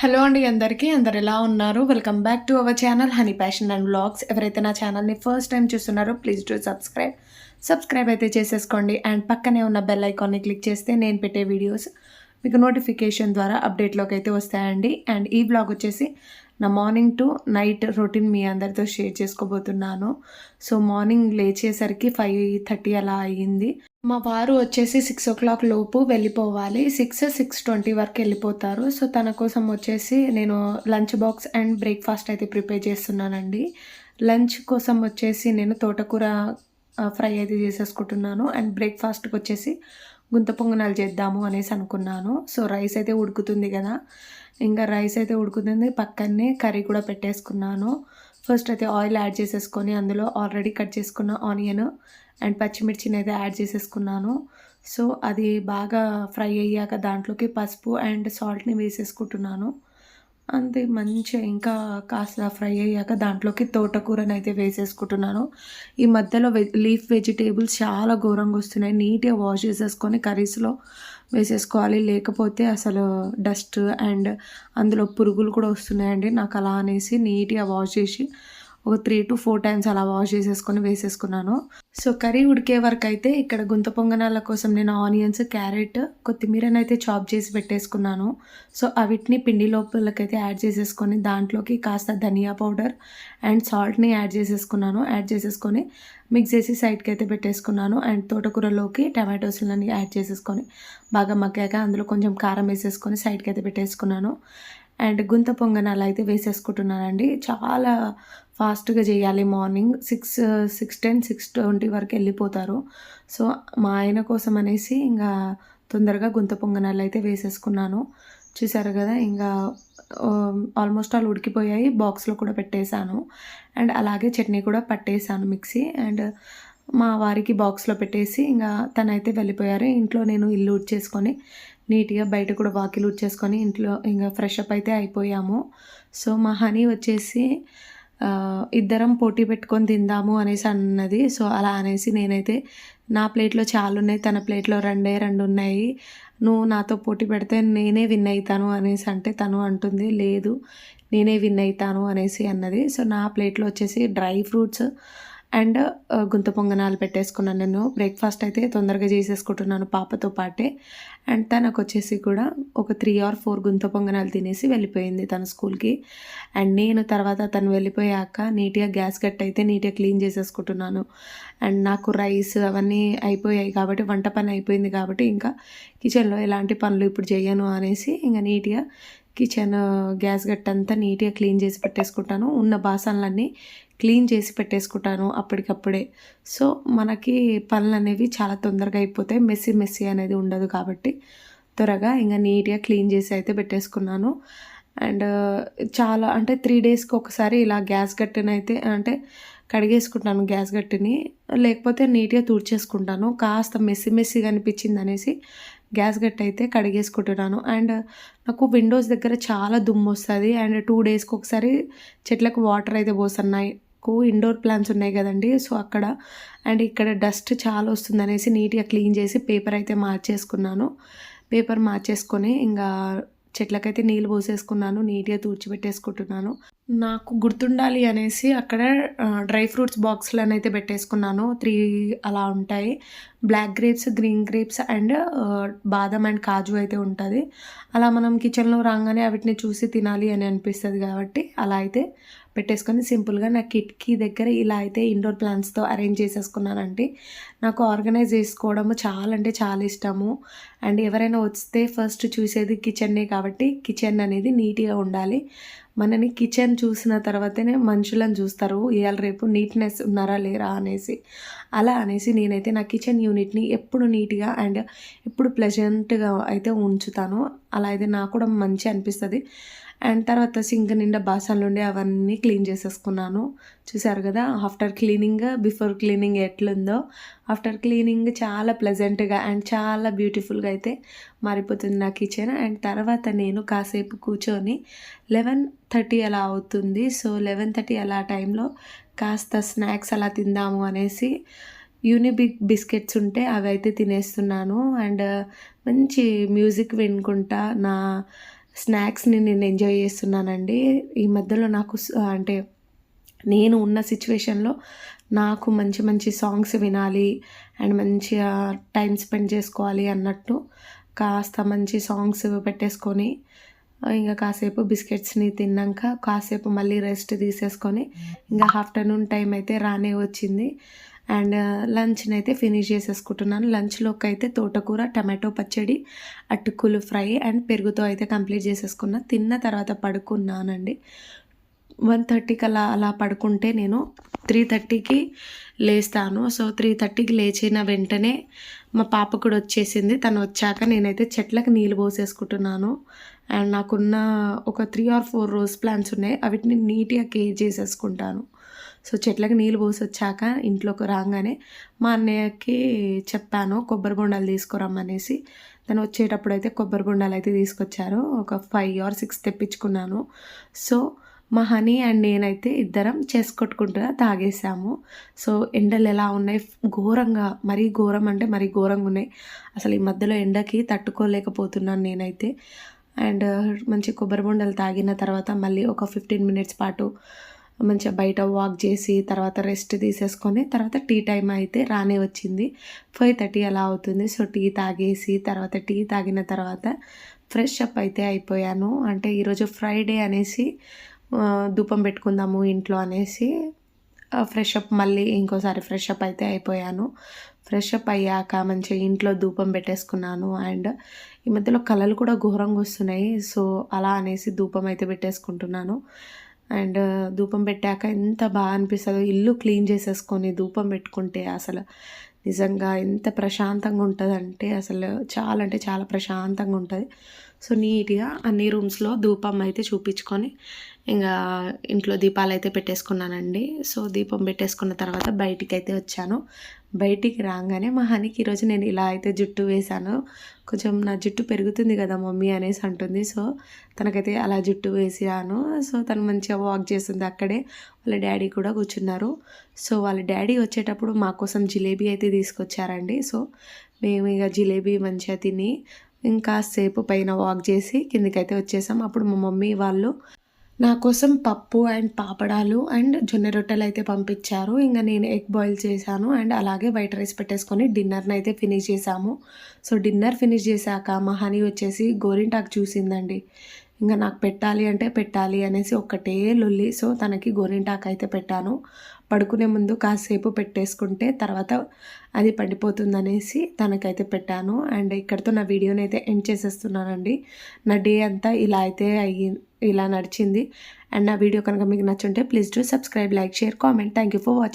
Hello అండి అందరికీ అందరు ఎలా ఉన్నారు? Welcome back to our channel honey passion and blogs ఎవరైతే నా ఛానల్ని ఫస్ట్ టైం చూస్తున్నారో ప్లీజ్ డూ సబ్స్క్రైబ్ సబ్స్క్రైబ్ అయితే చేసేసుకోండి. అండ్ పక్కనే ఉన్న బెల్ ఐకాన్ని క్లిక్ చేస్తే నేను పెట్టే వీడియోస్ మీకు నోటిఫికేషన్ ద్వారా అప్డేట్లోకి అయితే వస్తాయండి. అండ్ ఈ బ్లాగ్ వచ్చేసి నా మార్నింగ్ టు నైట్ రొటీన్ మీ అందరితో షేర్ చేసుకోబోతున్నాను. సో మార్నింగ్ లేచేసరికి ఫైవ్ థర్టీ అలా అయ్యింది. మా వారు వచ్చేసి సిక్స్ ఓ క్లాక్ లోపు వెళ్ళిపోవాలి. సిక్స్ సిక్స్ ట్వంటీ వరకు వెళ్ళిపోతారు. సో తన కోసం వచ్చేసి నేను లంచ్ బాక్స్ అండ్ బ్రేక్ఫాస్ట్ అయితే ప్రిపేర్ చేస్తున్నానండి. లంచ్ కోసం వచ్చేసి నేను తోటకూర ఫ్రై అయితే చేసేసుకుంటున్నాను. అండ్ బ్రేక్ఫాస్ట్కి వచ్చేసి గుంత పొంగనాలు చేద్దాము అనేసి అనుకున్నాను. సో రైస్ అయితే ఉడుకుతుంది కదా. ఇంకా రైస్ అయితే ఉడుకుతుంది. పక్కనే కర్రీ కూడా పెట్టేసుకున్నాను. ఫస్ట్ అయితే ఆయిల్ యాడ్ చేసేసుకొని అందులో ఆల్రెడీ కట్ చేసుకున్న ఆనియన్ అండ్ పచ్చిమిర్చిని అయితే యాడ్ చేసేసుకున్నాను. సో అది బాగా ఫ్రై అయ్యాక దాంట్లోకి పసుపు అండ్ సాల్ట్ని వేసేసుకుంటున్నాను. అంతే మంచిగా ఇంకా కాస్త ఫ్రై అయ్యాక దాంట్లోకి తోటకూరని అయితే వేసేసుకుంటున్నాను. ఈ మధ్యలో వె లీఫ్ వెజిటేబుల్స్ చాలా ఘోరంగా వస్తున్నాయి. నీట్గా వాష్ చేసేసుకొని కర్రీస్లో వేసేసుకోవాలి. లేకపోతే అసలు డస్ట్ అండ్ అందులో పురుగులు కూడా వస్తున్నాయండి. నాకు అలా అనేసి నీట్గా వాష్ చేసి ఒక త్రీ టు ఫోర్ టైమ్స్ అలా వాష్ చేసేసుకొని వేసేసుకున్నాను. సో కర్రీ ఉడికే వరకు అయితే ఇక్కడ గుంత పొంగనాల కోసం నేను ఆనియన్స్ క్యారెట్ కొత్తిమీరని అయితే చాప్ చేసి పెట్టేసుకున్నాను. సో అవిటిని పిండి లోపలకైతే యాడ్ చేసేసుకొని దాంట్లోకి కాస్త ధనియా పౌడర్ అండ్ సాల్ట్ని యాడ్ చేసేసుకున్నాను. యాడ్ చేసేసుకొని మిక్స్ చేసి సైడ్కి అయితే పెట్టేసుకున్నాను. అండ్ తోటకూరలోకి టమాటోస్లని యాడ్ చేసేసుకొని బాగా మగ్గాక అందులో కొంచెం కారం వేసేసుకొని సైడ్కి అయితే పెట్టేసుకున్నాను. అండ్ గుంత పొంగనాలు అయితే వేసేసుకుంటున్నానండి. చాలా ఫాస్ట్గా చేయాలి morning. Six six ten six twenty వరకు వెళ్ళిపోతారు. సో మా ఆయన కోసం అనేసి ఇంకా తొందరగా గుంత పొంగనాలు అయితే వేసేసుకున్నాను. చూసారు కదా ఇంకా ఆల్మోస్ట్ ఆల్ ఉడికిపోయాయి. బాక్స్లో కూడా పెట్టేశాను. అండ్ అలాగే చట్నీ కూడా పట్టేశాను మిక్సీ. అండ్ మా వారికి బాక్స్లో పెట్టేసి ఇంకా తనైతే వెళ్ళిపోయారు. ఇంట్లో నేను ఇల్లు ఉడ్చేసుకొని నీట్గా బయట కూడా వాకిలు ఉచ్చేసుకొని ఇంట్లో ఇంకా ఫ్రెష్ అప్ అయితే అయిపోయాము. సో మా హనీ వచ్చేసి ఇద్దరం పోటీ పెట్టుకొని తిందాము అనేసి అన్నది. సో అలా అనేసి నేనైతే నా ప్లేట్లో చాలా ఉన్నాయి తన ప్లేట్లో రెండే రెండు ఉన్నాయి. నువ్వు నాతో పోటీ పెడితే నేనే విన్ అవుతాను అనేసి అంటే తను అంటుంది లేదు నేనే విన్ అవుతాను అనేసి అన్నది. సో నా ప్లేట్లో వచ్చేసి డ్రై ఫ్రూట్స్ అండ్ గుంత పొంగనాలు పెట్టేసుకున్నాను నేను బ్రేక్ఫాస్ట్ అయితే తొందరగా చేసేసుకుంటున్నాను పాపతో పాటే. అండ్ తనకు వచ్చేసి కూడా ఒక త్రీ ఆర్ ఫోర్ గుంత పొంగనాలు తినేసి వెళ్ళిపోయింది తన స్కూల్కి. అండ్ నేను తర్వాత తను వెళ్ళిపోయాక నీట్గా గ్యాస్ కట్ అయితే నీట్గా క్లీన్ చేసేసుకుంటున్నాను. అండ్ నాకు రైస్ అవన్నీ అయిపోయాయి కాబట్టి వంట పని అయిపోయింది కాబట్టి ఇంకా కిచెన్లో ఎలాంటి పనులు ఇప్పుడు చేయను అనేసి ఇంకా నీట్గా కిచెన్ గ్యాస్ గట్టంతా నీట్గా క్లీన్ చేసి పెట్టేసుకుంటాను. ఉన్న బాసనలన్నీ క్లీన్ చేసి పెట్టేసుకుంటాను అప్పటికప్పుడే. సో మనకి పనులు అనేవి చాలా తొందరగా అయిపోతాయి. మెస్సీ మెస్సీ అనేది ఉండదు కాబట్టి త్వరగా ఇంకా నీట్గా క్లీన్ చేసి అయితే పెట్టేసుకున్నాను. అండ్ చాలా అంటే త్రీ డేస్కి ఒకసారి ఇలా గ్యాస్ గట్టిని అయితే అంటే కడిగేసుకుంటాను గ్యాస్ గట్టిని. లేకపోతే నీట్గా తుడిచేసుకుంటాను. కాస్త మెస్సి మెస్సిగా అనిపించింది అనేసి గ్యాస్ గట్టి అయితే కడిగేసుకుంటున్నాను. అండ్ నాకు విండోస్ దగ్గర చాలా దుమ్ము వస్తుంది. అండ్ టూ డేస్కి ఒకసారి చెట్లకు వాటర్ అయితే పోస్తున్నాయి ఇండోర్ ప్లాంట్స్ ఉన్నాయి కదండి సో అక్కడ. అండ్ ఇక్కడ డస్ట్ చాలా వస్తుంది అనేసి నీట్గా క్లీన్ చేసి పేపర్ అయితే మార్చేసుకున్నాను. పేపర్ మార్చేసుకొని ఇంకా చెట్లకైతే నీళ్ళు పోసేసుకున్నాను నీట్గా తుడిచిపెట్టేసుకుంటున్నాను. నాకు గుర్తుండాలి అనేసి అక్కడ డ్రై ఫ్రూట్స్ బాక్స్లను అయితే పెట్టేసుకున్నాను. త్రీ అలా ఉంటాయి. Black grapes green grapes and బాదం అండ్ కాజు అయితే ఉంటుంది. అలా మనం కిచెన్లో రాగానే వాటిని చూసి తినాలి అని అనిపిస్తుంది కాబట్టి అలా అయితే పెట్టేసుకొని సింపుల్గా నా కిటికీ దగ్గర ఇలా అయితే ఇండోర్ ప్లాంట్స్తో అరేంజ్ చేసేసుకున్నానండి. నాకు ఆర్గనైజ్ చేసుకోవడము చాలా అంటే చాలా ఇష్టము. అండ్ ఎవరైనా వస్తే ఫస్ట్ చూసేది కిచెన్నే కాబట్టి కిచెన్ అనేది నీట్గా ఉండాలి. మనని కిచెన్ చూసిన తర్వాతనే మనుషులను చూస్తారు. ఇవాళ రేపు నీట్నెస్ ఉన్నారా లేరా అనేసి. అలా అనేసి నేనైతే నా కిచెన్ యూనిట్ని ఎప్పుడు నీట్గా అండ్ ఎప్పుడు ప్లెజెంట్గా అయితే ఉంచుతాను. అలా అయితే నాకు కూడా మంచి అనిపిస్తుంది. అండ్ తర్వాత సింక్ నిండా బాసన్లు ఉండి అవన్నీ క్లీన్ చేసేసుకున్నాను. చూసారు కదా ఆఫ్టర్ క్లీనింగ్ బిఫోర్ క్లీనింగ్ ఎట్లుందో. ఆఫ్టర్ క్లీనింగ్ చాలా ప్లెజెంట్గా అండ్ చాలా బ్యూటిఫుల్గా అయితే మారిపోతుంది నా కిచెన్. అండ్ తర్వాత నేను కాసేపు కూర్చొని లెవెన్ థర్టీ అలా అవుతుంది. సో లెవెన్ థర్టీ అలా టైంలో కాస్త స్నాక్స్ అలా తిందాము అనేసి యూనిబిక్ బిస్కెట్స్ ఉంటే అవి అయితే తినేస్తున్నాను. అండ్ మంచి మ్యూజిక్ వినుకుంటా నా స్నాక్స్ని నేను ఎంజాయ్ చేస్తున్నానండి. ఈ మధ్యలో నాకు అంటే నేను ఉన్న సిచ్యువేషన్లో నాకు మంచి మంచి సాంగ్స్ వినాలి అండ్ మంచిగా టైం స్పెండ్ చేసుకోవాలి అన్నట్టు కాస్త మంచి సాంగ్స్ పెట్టేసుకొని ఇంకా కాసేపు బిస్కెట్స్ని తిన్నాక కాసేపు మళ్ళీ రెస్ట్ తీసేసుకొని ఇంకా ఆఫ్టర్నూన్ టైం అయితే రానే వచ్చింది. అండ్ లంచ్ని అయితే ఫినిష్ చేసేసుకుంటున్నాను. లంచ్లోకి అయితే తోటకూర టమాటో పచ్చడి అటుకులు ఫ్రై అండ్ పెరుగుతో అయితే కంప్లీట్ చేసేసుకున్నా. తిన్న తర్వాత పడుకున్నానండి. వన్ థర్టీకి అలా అలా పడుకుంటే నేను త్రీ థర్టీకి లేస్తాను. సో త్రీ థర్టీకి లేచిన వెంటనే మా పాప కూడా వచ్చేసింది. తను వచ్చాక నేనైతే చెట్లకు నీళ్ళు పోసేసుకుంటున్నాను. అండ్ నాకున్న ఒక three or four rose plants ఉన్నాయి. వాటిని నీట్గా కేర్ చేసేసుకుంటాను. సో చెట్లకు నీళ్ళు పోసి వచ్చాక ఇంట్లోకి రాగానే మా అన్నయ్యకి చెప్పాను కొబ్బరి బొండాలు తీసుకురమ్మనేసి. తను వచ్చేటప్పుడు అయితే కొబ్బరి బొండాలు అయితే తీసుకొచ్చారు. ఒక ఫైవ్ ఆర్ సిక్స్ తెప్పించుకున్నాను. సో మా హనీ అండ్ నేనైతే ఇద్దరం చేసుకొట్టుకుంటూ తాగేసాము. సో ఎండలు ఎలా ఉన్నాయి? ఘోరంగా మరీ ఘోరం అంటే మరీ ఘోరంగా ఉన్నాయి. అసలు ఈ మధ్యలో ఎండకి తట్టుకోలేకపోతున్నాను నేనైతే. అండ్ మంచి కొబ్బరి బొండలు తాగిన తర్వాత మళ్ళీ ఒక ఫిఫ్టీన్ మినిట్స్ పాటు మంచిగా బయట వాక్ చేసి తర్వాత రెస్ట్ తీసేసుకొని తర్వాత టీ టైం అయితే రానే వచ్చింది. ఫైవ్ థర్టీ అలా అవుతుంది. సో టీ తాగేసి తర్వాత టీ తాగిన తర్వాత ఫ్రెష్ అప్ అయితే అయిపోయాను. అంటే ఈరోజు ఫ్రైడే అనేసి ధూపం పెట్టుకుందాము ఇంట్లో అనేసి ఫ్రెష్ అప్ మళ్ళీ ఇంకోసారి ఫ్రెష్ అప్ అయితే అయిపోయాను. ఫ్రెష్ అప్ అయ్యాక మంచిగా ఇంట్లో ధూపం పెట్టేసుకున్నాను. అండ్ ఈ మధ్యలో కళలు కూడా ఘోరంగా వస్తున్నాయి. సో అలా అనేసి ధూపం అయితే పెట్టేసుకుంటున్నాను. అండ్ ధూపం పెట్టాక ఎంత బాగా అనిపిస్తుందో ఇల్లు క్లీన్ చేసేసుకొని ధూపం పెట్టుకుంటే అసలు నిజంగా ఎంత ప్రశాంతంగా ఉంటుందంటే అసలు చాలా అంటే చాలా ప్రశాంతంగా ఉంటుంది. సో నీట్గా అన్ని రూమ్స్లో ధూపం అయితే చూపించుకొని ఇంకా ఇంట్లో దీపాలు అయితే పెట్టేసుకున్నానండి. సో దీపం పెట్టేసుకున్న తర్వాత బయటికి అయితే వచ్చాను. బయటికి రాగానే మా హనీకి ఈరోజు నేను ఇలా అయితే జుట్టు వేశాను. కొంచెం నా జుట్టు పెరుగుతుంది కదా మమ్మీ అనేసి అంటుంది. సో తనకైతే అలా జుట్టు వేసాను సో తను మంచిగా వాక్ చేస్తుంది అక్కడే. వాళ్ళ డాడీ కూడా కూర్చున్నారు. సో వాళ్ళ డాడీ వచ్చేటప్పుడు మా కోసం జిలేబీ అయితే తీసుకొచ్చారండి. సో మేము ఇక జిలేబీ మంచిగా తిని ఇంకాసేపు పైన వాక్ చేసి కిందికైతే వచ్చేసాం. అప్పుడు మా మమ్మీ వాళ్ళు నా కోసం పప్పు అండ్ పాపడాలు అండ్ జొన్న రొట్టెలు అయితే పంపించారు. ఇంకా నేను ఎగ్ బాయిల్ చేశాను అండ్ అలాగే వైట్ రైస్ పెట్టేసుకొని డిన్నర్ని అయితే ఫినిష్ చేశాము. సో డిన్నర్ ఫినిష్ చేశాక మా హనీ వచ్చేసి గోరింటాకు చూసిందండి. ఇంకా నాకు పెట్టాలి అంటే పెట్టాలి అనేసి ఒక్కటే లొల్లి. సో తనకి గోరింటాకు అయితే పెట్టాను. పడుకునే ముందు కాసేపు పెట్టేసుకుంటే తర్వాత అది పడిపోతుందనేసి తనకైతే పెట్టాను. అండ్ ఇక్కడితో నా వీడియోని అయితే ఎండ్ చేసేస్తున్నానండి. నా డే అంతా ఇలా అయితే అయ్యి ఇలా నడిచింది. అండ్ నా వీడియో కనుక మీకు నచ్చుంటే please do subscribe like share comment. Thank you for watching.